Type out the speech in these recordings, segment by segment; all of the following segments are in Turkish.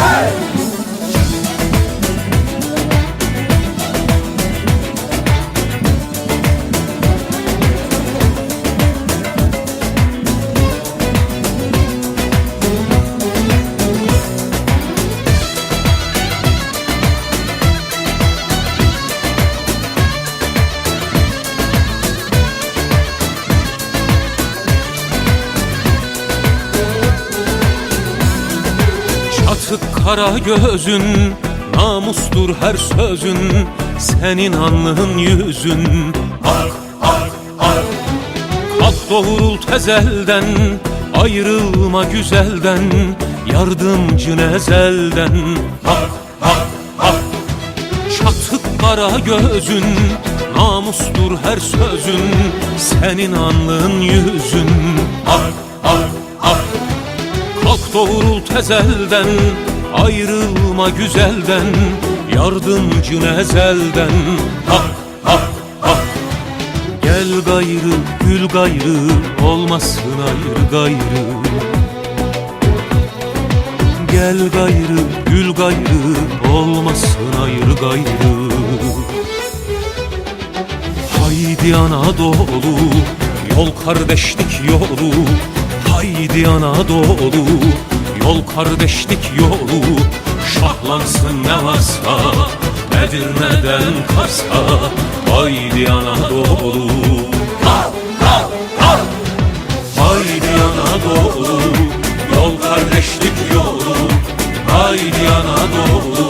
Hey! Kara gözün Namustur her sözün Senin alnın yüzün. Ak ak ak Kalk doğrul tezelden Ayrılma güzelden Yardımcın ezelden. Hak hak hak Çatık kara gözün Namustur her sözün Senin alnın yüzün. Hak hak hak Kalk doğrul tezelden Ayrılma güzelden Yardımcın ezelden Hak hak hak Gel gayrı gül gayrı Olmasın ayrı gayrı. Gel gayrı gül gayrı Olmasın ayrı gayrı. Haydi Anadolu Yol kardeşlik yolu Haydi Anadolu Yol kardeşlik yolu. Şahlansın ne varsa Edirne'den Kars'a Haydi Anadolu. Al, al, al. Haydi Anadolu Yol kardeşlik yolu. Haydi Anadolu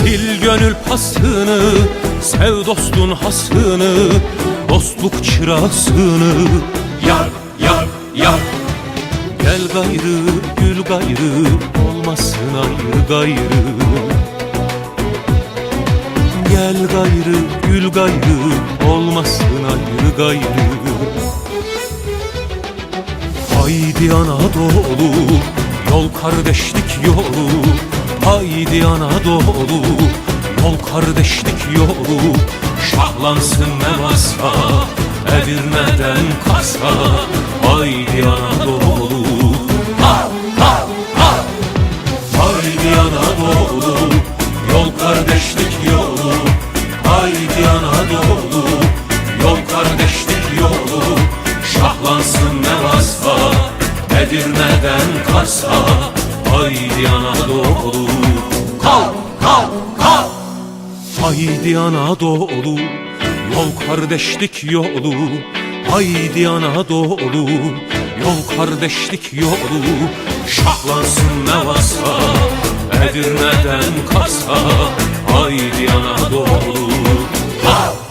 Sil gönül pasını Sev dostun hasını Dostluk çırasını. Yak yak yak Gel gayrı gül gayrı Olmasın ayrı gayrı. Gel gayrı gül gayrı Olmasın ayrı gayrı. Haydi Anadolu Yol kardeşlik yolu Haydi Anadolu Yol kardeşlik yolu. Şahlansın ne varsa Edirne'den Kars'a Haydi Anadolu Al al al Haydi Anadolu Yol kardeşlik yolu. Haydi Anadolu Yol kardeşlik yolu. Şahlansın ne varsa Edirne'den Kars'a Haydi Anadolu Kalk kalk kalk Haydi Anadolu Yol kardeşlik yolu. Haydi Anadolu Yol kardeşlik yolu. Şahlansın ne varsa Edirne'den Kars'a. Haydi Anadolu Al